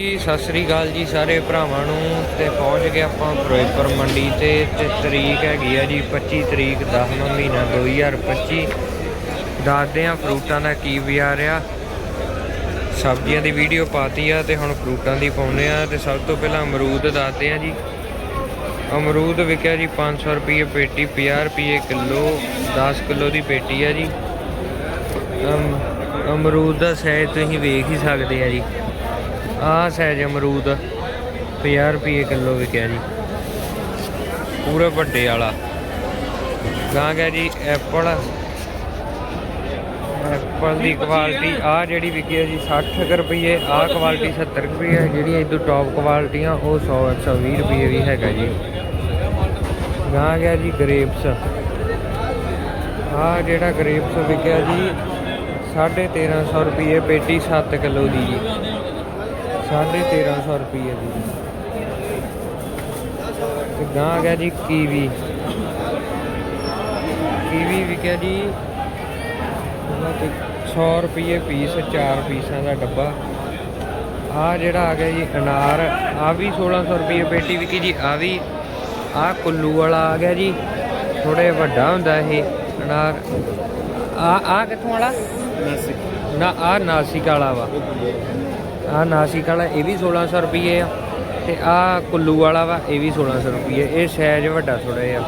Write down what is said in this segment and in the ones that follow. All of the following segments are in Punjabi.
ਜੀ, ਸਤਿ ਸ੍ਰੀ ਅਕਾਲ ਜੀ ਸਾਰੇ ਭਰਾਵਾਂ ਨੂੰ। ਤੇ ਪਹੁੰਚ ਗਏ ਆਪਾਂ ਫਿਰੋਜ਼ਪੁਰ ਮੰਡੀ ਤੇ ਤੇ ਤਰੀਕ ਹੈਗੀ ਆ ਜੀ 25 ਤਰੀਕ 10ਵਾਂ ਮਹੀਨਾ 2025 ਦੱਸਦੇ ਆ ਫਰੂਟਾਂ ਦਾ ਕੀ ਬਾਜ਼ਾਰ ਆ। ਸਬਜ਼ੀਆਂ ਦੀ ਵੀਡੀਓ ਪਾਤੀ ਆ ਤੇ ਹੁਣ ਫਰੂਟਾਂ ਦੀ ਪਾਉਂਦੇ ਆ। ਤੇ ਸਭ ਤੋਂ ਪਹਿਲਾਂ ਅਮਰੂਦ ਦੱਸਦੇ ਆ ਜੀ। ਅਮਰੂਦ ਵਿਕਿਆ ਜੀ 500 ਰੁਪਏ ਪੇਟੀ 50 ਰੁਪਏ ਕਿਲੋ 10 ਕਿਲੋ ਦੀ ਪੇਟੀ ਆ ਜੀ। ਅਮ- ਅਮਰੂਦ ਦਾ ਸਾਈਜ਼ ਤੁਸੀਂ ਵੇਖ ਹੀ ਸਕਦੇ ਆ ਜੀ। ਆਹ ਸਾਈਜ਼ ਅਮਰੂਦ 50 ਰੁਪਏ ਕਿਲੋ ਵਿਕਿਆ ਜੀ। ਪੂਰਾ ਵੱਡੇ ਵਾਲਾ। ਗਾਂ ਗਿਆ ਜੀ ਐਪਲ ਐਪਲ ਦੀ ਕੁਆਲਿਟੀ ਆ ਜਿਹੜੀ ਵਿਕੀ ਹੈ ਜੀ 60 ਕੁ ਰੁਪਏ ਆ ਕੁਆਲਿਟੀ 70 ਰੁਪਏ ਹੈ ਜਿਹੜੀਆਂ ਇਦੋਂ ਟੌਪ ਕੁਆਲਿਟੀਆਂ ਉਹ 100 120 ਰੁਪਏ ਵੀ ਹੈਗਾ ਜੀ। ਗਾਂ ਗਿਆ ਜੀ ਗ੍ਰੇਪਸ ਆ ਜਿਹੜਾ ਗ੍ਰੇਪਸ ਵਿਕਿਆ ਜੀ 1350 ਰੁਪਏ, ਪੇਟੀ 7 ਕਿਲੋ ਦੀ ਜੀ। 1350 ਰੁਪਏ ਦੀ। ਤੇ ਗਾਂ ਆ ਗਿਆ ਜੀ ਕੀਵੀ। ਕੀਵੀ ਵਿਕਿਆ ਜੀ ਉਹਨਾਂ ਤੇ 100 ਰੁਪਏ ਪੀਸ 4 ਪੀਸਾਂ ਦਾ ਡੱਬਾ। ਆ ਜਿਹੜਾ ਆ ਗਿਆ ਜੀ ਅਨਾਰ ਆ ਵੀ 1600 ਰੁਪਏ ਪੇਟੀ ਵਿਕੀ ਜੀ ਆ ਵੀ ਆ ਕੁੱਲੂ ਵਾਲਾ ਆ ਗਿਆ ਜੀ। ਥੋੜੇ ਵੱਡਾ ਹੁੰਦਾ ਇਹ ਅਨਾਰ। ਆ ਆ ਕਿੱਥੋਂ ਵਾਲਾ? ਨਾ ਆ ਨਾਸਿਕ ਵਾਲਾ ਵਾ। ਆ ਨਾਸਿਕ ਵਾਲਾ, ਇਹ ਵੀ 1600 ਰੁਪਏ ਆ ਤੇ ਆ ਕੁੱਲੂ ਵਾਲਾ ਵਾ, ਇਹ ਵੀ 1600 ਰੁਪਏ ਇਹ ਸਾਈਜ਼ ਵੱਡਾ ਥੋੜਾ ਜਿਹਾ।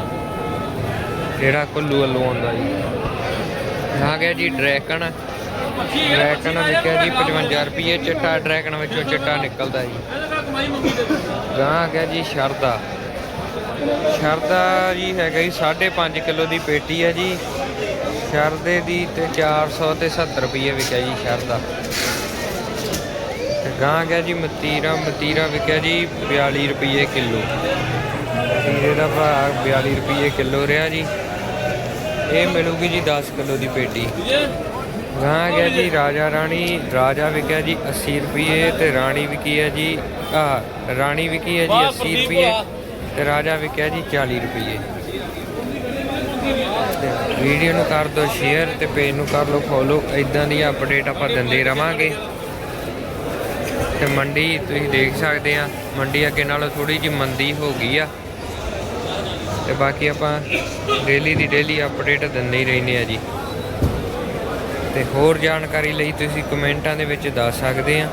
ਜਿਹੜਾ ਕੁੱਲੂ ਵੱਲੋਂ ਆਉਂਦਾ ਜੀ। ਆ ਗਿਆ ਜੀ ਡਰੈਕਨ ਡਰੈਕਨ ਵਿਕਿਆ ਜੀ 55 ਰੁਪਏ ਚਿੱਟਾ ਡਰੈਕਨ ਵਿੱਚੋਂ ਚਿੱਟਾ ਨਿਕਲਦਾ ਜੀ। ਗਾਂ ਆ ਗਿਆ ਜੀ ਸ਼ਰਦਾ। ਸ਼ਰਦਾ ਜੀ ਹੈਗਾ ਜੀ 5.5 ਕਿਲੋ ਦੀ ਪੇਟੀ ਹੈ ਜੀ। ਸ਼ਰਦੇ ਦੀ ਤੇ 400 ਤੇ 70 ਰੁਪਏ ਵਿਕਿਆ ਜੀ ਸ਼ਰਦਾ। ਤੇ ਗਾਂ ਗਿਆ ਜੀ ਮਤੀਰਾ ਮਤੀਰਾ ਵਿਕਿਆ ਜੀ 42 ਰੁਪਏ ਕਿਲੋ। ਮਤੀਰੇ ਦਾ ਭਾਅ 42 ਰੁਪਏ ਕਿਲੋ ਰਿਹਾ ਜੀ। ਇਹ ਮਿਲੂਗੀ ਜੀ 10 ਕਿਲੋ ਦੀ ਪੇਟੀ। ਗਾਂ ਗਿਆ ਜੀ ਰਾਜਾ ਰਾਣੀ ਰਾਜਾ ਵਿਕਿਆ ਜੀ 80 ਰੁਪਏ ਤੇ ਰਾਣੀ ਵਿਕੀ ਹੈ ਜੀ ਆ ਰਾਣੀ ਵਿਕੀ ਹੈ ਜੀ 80 ਰੁਪਏ ਤੇ ਰਾਜਾ ਵਿਕਿਆ ਜੀ 40 ਰੁਪਏ ਵੀਡੀਓ ਨੂੰ ਕਰ ਦਿਓ ਸ਼ੇਅਰ ਤੇ ਪੇਜ ਨੂੰ ਕਰ ਲਓ ਫੋਲੋ ਇਦਾਂ ਦੀ ਅਪਡੇਟ ਆਪਾਂ ਦਿੰਦੇ ਰਵਾਂਗੇ। ਤੇ ਮੰਡੀ ਤੁਸੀਂ ਦੇਖ ਸਕਦੇ ਆ। ਮੰਡੀ ਅੱਗੇ ਨਾਲੋਂ ਥੋੜੀ ਜਿਹੀ ਮੰਦੀ ਹੋ ਗਈ ਆ। ਤੇ ਬਾਕੀ ਆਪਾਂ ਡੇਲੀ ਦੀ ਡੇਲੀ ਅਪਡੇਟ ਦਿੰਦੇ ਹੀ ਰਹਿੰਦੇ ਆ ਜੀ। ਤੇ ਹੋਰ ਜਾਣਕਾਰੀ ਲਈ ਤੁਸੀਂ ਕਮੈਂਟਾਂ ਦੇ ਵਿੱਚ ਦੱਸ ਸਕਦੇ ਆ।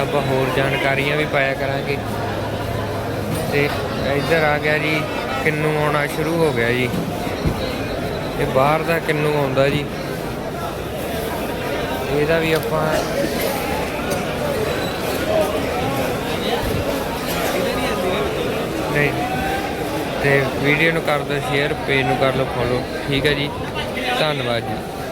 ਆਪਾਂ ਹੋਰ ਜਾਣਕਾਰੀਆਂ ਵੀ ਪਾਇਆ ਕਰਾਂਗੇ। ਤੇ ਇੱਧਰ ਆ ਗਿਆ ਜੀ, ਕਿੰਨੂ ਆਉਣਾ ਸ਼ੁਰੂ ਹੋ ਗਿਆ ਜੀ। ਇਹ ਬਾਹਰ ਦਾ ਕਿੰਨੂ ਆਉਂਦਾ ਜੀ। ਇਹਦਾ ਵੀ ਆਪਾਂ ਤੇ ਵੀਡੀਓ ਨੂੰ ਕਰ ਦਿਓ ਸ਼ੇਅਰ ਪੇਜ ਨੂੰ ਕਰ ਲਓ ਫੋਲੋ ਠੀਕ ਹੈ ਜੀ। ਧੰਨਵਾਦ ਜੀ।